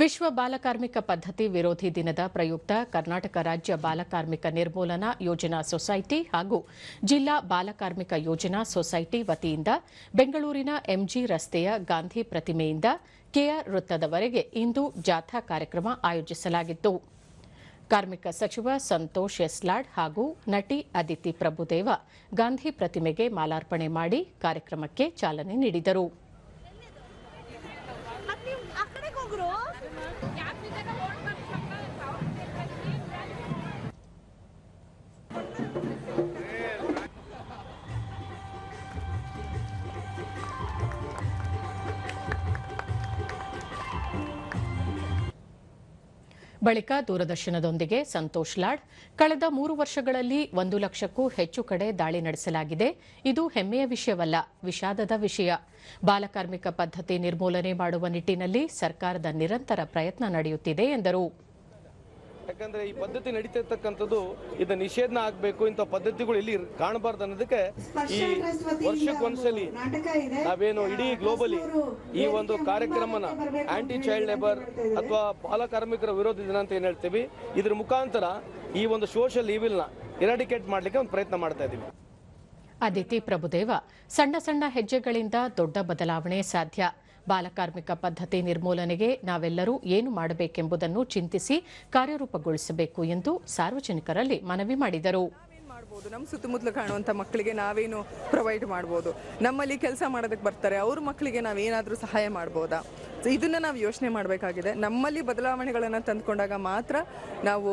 ವಿಶ್ವ ಬಾಲಕಾರ್ಮಿಕ ಪದ್ಧತಿ ವಿರೋಧಿ ದಿನದ ಪ್ರಯುಕ್ತ ಕರ್ನಾಟಕ ರಾಜ್ಯ ಬಾಲಕಾರ್ಮಿಕ ನಿರ್ಮೂಲನಾ ಯೋಜನಾ ಸೊಸೈಟಿ ಹಾಗೂ ಜಿಲ್ಲಾ ಬಾಲಕಾರ್ಮಿಕ ಯೋಜನಾ ಸೊಸೈಟಿ ವತಿಯಿಂದ ಬೆಂಗಳೂರಿನ ಎಂಜಿ ರಸ್ತೆಯ ಗಾಂಧಿ ಪ್ರತಿಮೆಯಿಂದ ಕೆಆರ್ ವೃತ್ತದವರೆಗೆ ಇಂದು ಜಾಥಾ ಕಾರ್ಯಕ್ರಮ ಆಯೋಜಿಸಲಾಗಿತ್ತು. ಕಾರ್ಮಿಕ ಸಚಿವ ಸಂತೋಷ್ ಎಸ್ಲಾಡ್ ಹಾಗೂ ನಟಿ ಅದಿತಿ ಪ್ರಭುದೇವ ಗಾಂಧಿ ಪ್ರತಿಮೆಗೆ ಮಾಲಾರ್ಪಣೆ ಮಾಡಿ ಕಾರ್ಯಕ್ರಮಕ್ಕೆ ಚಾಲನೆ ನೀಡಿದರು. ಬಳಿಕ ದೂರದರ್ಶನದೊಂದಿಗೆ ಸಂತೋಷ್ ಲಾಡ್. ಕಳೆದ ಮೂರು ವರ್ಷಗಳಲ್ಲಿ ಒಂದು ಲಕ್ಷಕ್ಕೂ ಹೆಚ್ಚು ಕಡೆ ದಾಳಿ ನಡೆಸಲಾಗಿದೆ. ಇದು ಹೆಮ್ಮೆಯ ವಿಷಯವಲ್ಲ, ವಿಷಾದದ ವಿಷಯ. ಬಾಲಕಾರ್ಮಿಕ ಪದ್ಧತಿ ನಿರ್ಮೂಲನೆ ಮಾಡುವ ನಿಟ್ಟಿನಲ್ಲಿ ಸರ್ಕಾರದ ನಿರಂತರ ಪ್ರಯತ್ನ ನಡೆಯುತ್ತಿದೆ ಎಂದರು. ಯಾಕಂದ್ರೆ ಈ ಪದ್ಧತಿ ನಡೀತಿರ್ತಕ್ಕಂಥದ್ದು ಇದು ನಿಷೇಧನ ಆಗ್ಬೇಕು ಇಂಥ ಪದ್ಧತಿಗಳು ಇಲ್ಲಿ ಕಾಣಬಾರ್ದು ಅನ್ನೋದಕ್ಕೆ ಈ ವರ್ಷಕ್ಕೊಂದ್ಸಲಿ ನಾವೇನು ಇಡೀ ಗ್ಲೋಬಲಿ ಈ ಒಂದು ಕಾರ್ಯಕ್ರಮನ ಆಂಟಿ ಚೈಲ್ಡ್ ಲೇಬರ್ ಅಥವಾ ಬಾಲಕಾರ್ಮಿಕರ ವಿರೋಧಿ ದಿನ ಅಂತ ಏನು ಹೇಳ್ತೀವಿ ಇದ್ರ ಮುಖಾಂತರ ಈ ಒಂದು ಸೋಷಿಯಲ್ ಈವಿಲ್ನ ಇರಾಡಿಕೇಟ್ ಮಾಡ್ಲಿಕ್ಕೆ ಒಂದು ಪ್ರಯತ್ನ ಮಾಡ್ತಾ ಇದೀವಿ ಅದಿತಿ ಪ್ರಭುದೇವ ಸಣ್ಣ ಸಣ್ಣ ಹೆಜ್ಜೆಗಳಿಂದ ದೊಡ್ಡ ಬದಲಾವಣೆ ಸಾಧ್ಯ. ಬಾಲಕಾರ್ಮಿಕ ಪದ್ಧತಿ ನಿರ್ಮೂಲನೆಗೆ ನಾವೆಲ್ಲರೂ ಏನು ಮಾಡಬೇಕೆಂಬುದನ್ನು ಚಿಂತಿಸಿ ಕಾರ್ಯರೂಪಗೊಳಿಸಬೇಕು ಎಂದು ಸಾರ್ವಜನಿಕರಲ್ಲಿ ಮನವಿ ಮಾಡಿದರು. ಮಾಡ್ಬೋದು? ನಮ್ಮ ಸುತ್ತಮುತ್ತಲು ಕಾಣುವಂಥ ಮಕ್ಕಳಿಗೆ ನಾವೇನು ಪ್ರೊವೈಡ್ ಮಾಡ್ಬೋದು? ನಮ್ಮಲ್ಲಿ ಕೆಲಸ ಮಾಡೋದಕ್ಕೆ ಬರ್ತಾರೆ. ಅವ್ರ ಮಕ್ಕಳಿಗೆ ನಾವೇನಾದರೂ ಸಹಾಯ ಮಾಡ್ಬೋದಾ? ಇದನ್ನ ನಾವು ಯೋಚನೆ ಮಾಡಬೇಕಾಗಿದೆ. ನಮ್ಮಲ್ಲಿ ಬದಲಾವಣೆಗಳನ್ನು ತಂದುಕೊಂಡಾಗ ಮಾತ್ರ ನಾವು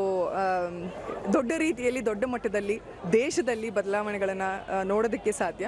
ದೊಡ್ಡ ರೀತಿಯಲ್ಲಿ, ದೊಡ್ಡ ಮಟ್ಟದಲ್ಲಿ, ದೇಶದಲ್ಲಿ ಬದಲಾವಣೆಗಳನ್ನು ನೋಡೋದಕ್ಕೆ ಸಾಧ್ಯ.